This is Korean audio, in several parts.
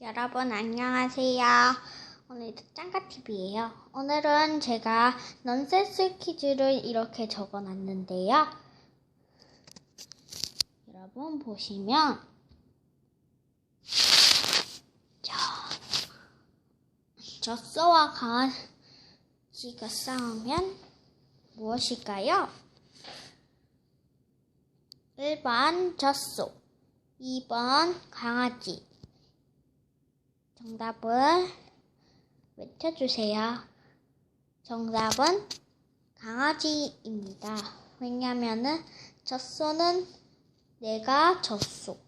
여러분 안녕하세요. 오늘도 짱가TV예요. 오늘은 제가 넌센스 퀴즈를 이렇게 적어놨는데요. 여러분 보시면 저 젖소와 강아지가 싸우면 무엇일까요? 1번 젖소 2번 강아지 정답을 외쳐주세요. 정답은 강아지입니다. 왜냐면은 젖소는 내가 젖소.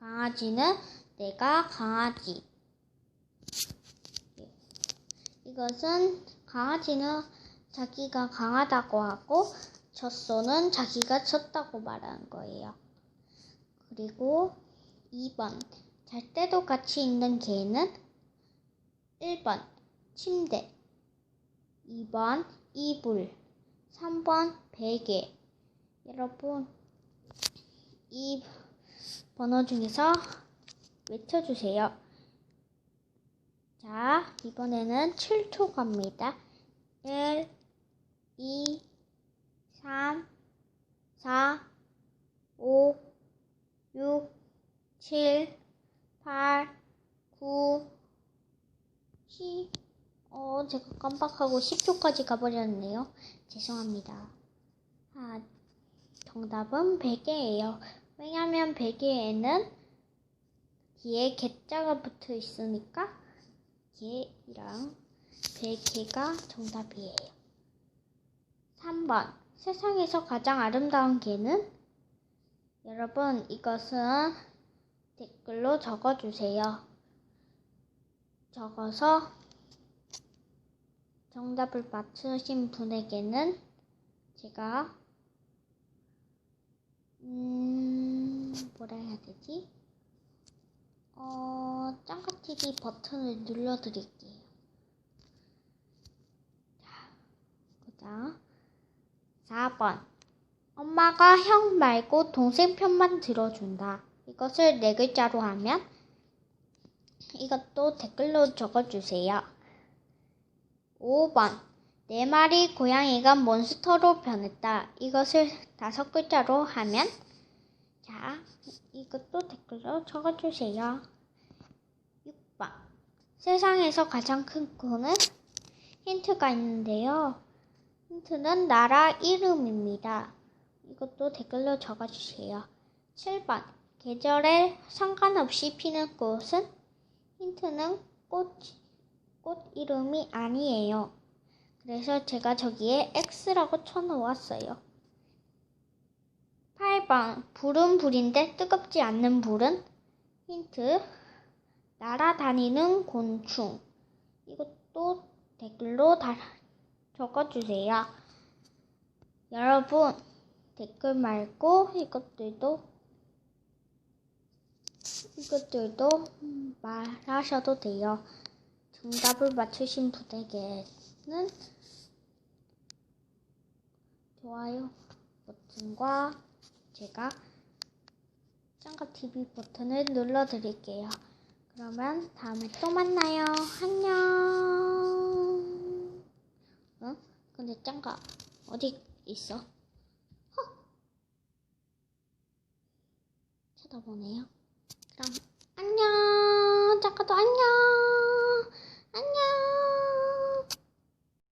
강아지는 내가 강아지. 이것은 강아지는 자기가 강하다고 하고 젖소는 자기가 졌다고 말하는 거예요. 그리고 2번 잘 때도 같이 있는 개는 1번 침대 2번 이불 3번 베개 여러분 이 번호 중에서 외쳐주세요. 자, 이번에는 7초 갑니다. 1, 2, 3, 4, 5, 6, 7, 8, 9, 10. 어, 제가 깜빡하고 10초까지 가버렸네요. 죄송합니다. 아, 정답은 베개예요. 왜냐면 베개에는 뒤에 개자가 붙어 있으니까 개이랑 베개가 정답이에요. 3번. 세상에서 가장 아름다운 개는? 여러분, 이것은 댓글로 적어주세요. 적어서 정답을 맞추신 분에게는 제가 음 뭐라 해야 되지? 어 짱가TV 버튼을 눌러드릴게요. 자, 그다음 4번 엄마가 형 말고 동생 편만 들어준다. 이것을 네 글자로 하면 이것도 댓글로 적어주세요. 5번 네 마리 고양이가 몬스터로 변했다. 이것을 다섯 글자로 하면 자 이것도 댓글로 적어주세요. 6번 세상에서 가장 큰 코는 힌트가 있는데요. 힌트는 나라 이름입니다. 이것도 댓글로 적어주세요. 7번 계절에 상관없이 피는 꽃은 힌트는 꽃, 꽃 이름이 아니에요. 그래서 제가 저기에 X라고 쳐놓았어요. 8번 불은 불인데 뜨겁지 않는 불은 힌트 날아다니는 곤충 이것도 댓글로 다 적어주세요. 여러분 댓글 말고 이것들도 이것들도 말하셔도 돼요. 정답을 맞추신 분에게는 좋아요 버튼과 제가 짱가TV 버튼을 눌러드릴게요. 그러면 다음에 또 만나요. 안녕. 어? 근데 짱가 어디 있어? 허! 쳐다보네요. 그럼 안녕. 잠깐도 안녕.